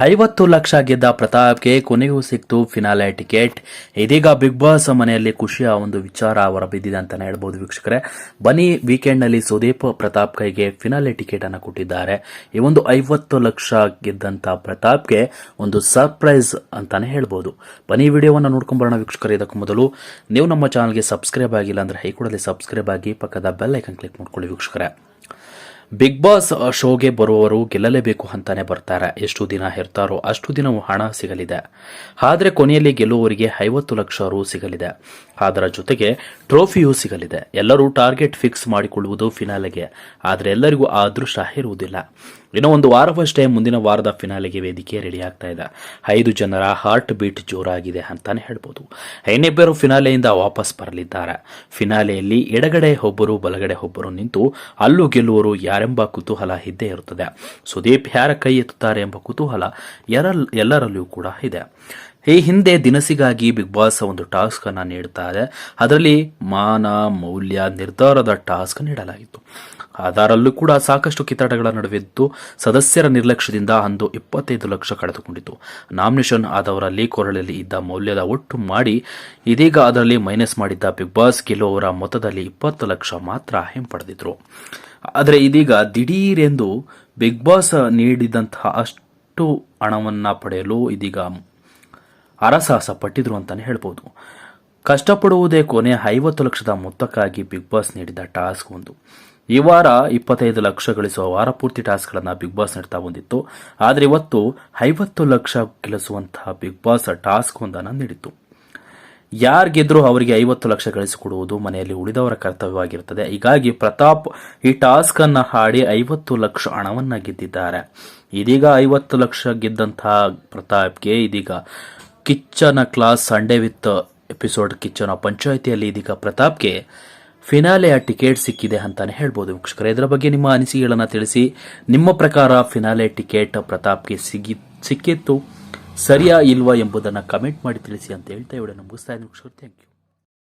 ಐವತ್ತು ಲಕ್ಷ ಗೆದ್ದ ಪ್ರತಾಪ್ಗೆ ಕೊನೆಗೂ ಸಿಕ್ತು ಫಿನಾಲೆ ಟಿಕೆಟ್. ಇದೀಗ ಬಿಗ್ ಬಾಸ್ ಮನೆಯಲ್ಲಿ ಖುಷಿಯ ಒಂದು ವಿಚಾರ ಅವರ ಬಿದ್ದಿದೆ ಅಂತಾನೆ ಹೇಳ್ಬೋದು ವೀಕ್ಷಕರೇ. ಬನಿ ವೀಕೆಂಡ್ನಲ್ಲಿ ಸುದೀಪ್ ಪ್ರತಾಪ್ ಕೈಗೆ ಫಿನಾಲೆ ಟಿಕೆಟ್ ಅನ್ನು ಕೊಟ್ಟಿದ್ದಾರೆ. ಈ ಒಂದು ಐವತ್ತು ಲಕ್ಷ ಗೆದ್ದಂತ ಪ್ರತಾಪ್ಗೆ ಒಂದು ಸರ್ಪ್ರೈಸ್ ಅಂತಾನೆ ಹೇಳ್ಬೋದು. ಬನಿ ವಿಡಿಯೋವನ್ನು ನೋಡ್ಕೊಂಬರೋಣ ವೀಕ್ಷಕರೇ. ಇದಕ್ಕೂ ಮೊದಲು ನೀವು ನಮ್ಮ ಚಾನಲ್ಗೆ ಸಬ್ಸ್ಕ್ರೈಬ್ ಆಗಿಲ್ಲ ಅಂದ್ರೆ ಹೈ ಸಬ್ಸ್ಕ್ರೈಬ್ ಆಗಿ ಪಕ್ಕದ ಬೆಲ್ ಐಕನ್ ಕ್ಲಿಕ್ ಮಾಡ್ಕೊಳ್ಳಿ ವೀಕ್ಷಕರೇ. ಬಿಗ್ ಬಾಸ್ ಶೋಗೆ ಬರುವವರು ಗೆಲ್ಲಲೇಬೇಕು ಅಂತಾನೆ ಬರ್ತಾರೆ. ಎಷ್ಟು ದಿನ ಇರ್ತಾರೋ ಅಷ್ಟು ದಿನವೂ ಹಣ ಸಿಗಲಿದೆ. ಆದರೆ ಕೊನೆಯಲ್ಲಿ ಗೆಲ್ಲುವವರಿಗೆ ಐವತ್ತು ಲಕ್ಷ ರೂ ಸಿಗಲಿದೆ. ಅದರ ಜೊತೆಗೆ ಟ್ರೋಫಿಯೂ ಸಿಗಲಿದೆ. ಎಲ್ಲರೂ ಟಾರ್ಗೆಟ್ ಫಿಕ್ಸ್ ಮಾಡಿಕೊಳ್ಳುವುದು ಫಿನಾಲೆಗೆ ಆದರೆ ಎಲ್ಲರಿಗೂ ಆ ಅದೃಷ್ಟ ಇರುವುದಿಲ್ಲ. ಇನ್ನೂ ಒಂದು ವಾರವಷ್ಟೇ ಮುಂದಿನ ವಾರದ ಫಿನಾಲೆಗೆ ವೇದಿಕೆ ರೆಡಿ ಆಗ್ತಾ ಇದೆ. ಐದು ಜನರ ಹಾರ್ಟ್ ಬೀಟ್ ಜೋರಾಗಿದೆ ಅಂತಾನೆ ಹೇಳ್ಬೋದು. ಇನ್ನಿಬ್ಬರು ಫಿನಾಲೆಯಿಂದ ವಾಪಸ್ ಬರಲಿದ್ದಾರೆ. ಫಿನಾಲೆಯಲ್ಲಿ ಎಡಗಡೆ ಒಬ್ಬರು ಬಲಗಡೆ ಒಬ್ಬರು ನಿಂತು ಅಲ್ಲೂ ಗೆಲ್ಲುವರು ಯಾರೆಂಬ ಕುತೂಹಲ ಇದ್ದೇ ಇರುತ್ತದೆ. ಸುದೀಪ್ ಯಾರ ಕೈ ಎತ್ತುತ್ತಾರೆ ಎಂಬ ಕುತೂಹಲ ಎಲ್ಲರಲ್ಲೂ ಕೂಡ ಇದೆ. ಈ ಹಿಂದೆ ದಿನಸಿಗಾಗಿ ಬಿಗ್ ಬಾಸ್ ಒಂದು ಟಾಸ್ಕ್ ಅನ್ನ ನೀಡುತ್ತಾರೆ. ಅದರಲ್ಲಿ ಮಾನ, ಮೌಲ್ಯ, ನಿರ್ಧಾರದ ಟಾಸ್ಕ್ ನೀಡಲಾಗಿತ್ತು. ಅದರಲ್ಲೂ ಕೂಡ ಸಾಕಷ್ಟು ಕಿತ್ತಾಟಗಳ ನಡುವಿದ್ದು ಸದಸ್ಯರ ನಿರ್ಲಕ್ಷ್ಯದಿಂದ ಅಂದು ಇಪ್ಪತ್ತೈದು ಲಕ್ಷ ಕಳೆದುಕೊಂಡಿತು. ನಾಮಿನೇಷನ್ ಆದವರಲ್ಲಿ ಕೊರಳಲ್ಲಿ ಇದ್ದ ಮೌಲ್ಯದ ಒಟ್ಟು ಮಾಡಿ ಇದೀಗ ಅದರಲ್ಲಿ ಮೈನಸ್ ಮಾಡಿದ್ದ ಬಿಗ್ ಬಾಸ್ ಗೆಲ್ಲುವವರ ಮೊತ್ತದಲ್ಲಿ ಇಪ್ಪತ್ತು ಲಕ್ಷ ಮಾತ್ರ ಹಿಂಪಡೆದಿದ್ರು. ಆದರೆ ಇದೀಗ ದಿಢೀರೆಂದು ಬಿಗ್ ಬಾಸ್ ನೀಡಿದಂತಹ ಅಷ್ಟು ಹಣವನ್ನ ಪಡೆಯಲು ಇದೀಗ ಅರಸಾಹಸ ಪಟ್ಟಿದ್ರು ಅಂತಾನೆ ಹೇಳ್ಬೋದು. ಕಷ್ಟಪಡುವುದೇ ಕೊನೆ ಐವತ್ತು ಲಕ್ಷದ ಮೊತ್ತಕ್ಕಾಗಿ ಬಿಗ್ ಬಾಸ್ ನೀಡಿದ ಟಾಸ್ಕ್ ಒಂದು. ಈ ವಾರ ಇಪ್ಪತ್ತೈದು ಲಕ್ಷ ಗಳಿಸುವ ವಾರ ಪೂರ್ತಿ ಟಾಸ್ಕ್ಗಳನ್ನು ಬಿಗ್ ಬಾಸ್ ನೀಡ್ತಾ ಬಂದಿತ್ತು. ಆದರೆ ಇವತ್ತು ಐವತ್ತು ಲಕ್ಷ ಗಳಿಸುವಂತಹ ಬಿಗ್ ಬಾಸ್ ಟಾಸ್ಕ್ ಒಂದನ್ನು ನೀಡಿತ್ತು. ಯಾರು ಅವರಿಗೆ ಐವತ್ತು ಲಕ್ಷ ಗಳಿಸಿಕೊಡುವುದು ಮನೆಯಲ್ಲಿ ಉಳಿದವರ ಕರ್ತವ್ಯವಾಗಿರುತ್ತದೆ. ಹೀಗಾಗಿ ಪ್ರತಾಪ್ ಈ ಟಾಸ್ಕ್ ಅನ್ನ ಹಾಡಿ ಐವತ್ತು ಲಕ್ಷ ಹಣವನ್ನ ಗೆದ್ದಿದ್ದಾರೆ. ಇದೀಗ ಐವತ್ತು ಲಕ್ಷ ಗೆದ್ದಂತಹ ಪ್ರತಾಪ್ಗೆ ಇದೀಗ ಕಿಚ್ಚನ ಕ್ಲಾಸ್ ಸಂಡೇ ವಿತ್ ಎಪಿಸೋಡ್ ಕಿಚ್ಚನ ಪಂಚಾಯಿತಿಯಲ್ಲಿ ಇದೀಗ ಪ್ರತಾಪ್ಗೆ ಫಿನಾಲೆಯ ಟಿಕೆಟ್ ಸಿಕ್ಕಿದೆ ಅಂತಾನೆ ಹೇಳ್ಬೋದು ವೀಕ್ಷಕರೇ. ಇದರ ಬಗ್ಗೆ ನಿಮ್ಮ ಅನಿಸಿಕೆಗಳನ್ನು ತಿಳಿಸಿ. ನಿಮ್ಮ ಪ್ರಕಾರ ಫಿನಾಲೆ ಟಿಕೆಟ್ ಪ್ರತಾಪ್ಗೆ ಸಿಗಿ, ಸಿಕ್ಕಿತ್ತು, ಸರಿಯಾ ಇಲ್ವಾ ಎಂಬುದನ್ನು ಕಮೆಂಟ್ ಮಾಡಿ ತಿಳಿಸಿ ಅಂತ ಹೇಳ್ತಾ ಇವಡೆ ಮುಗಿಸ್ತಾ ಇದ್ದೀನಿ ವೀಕ್ಷಕರು. Thank you.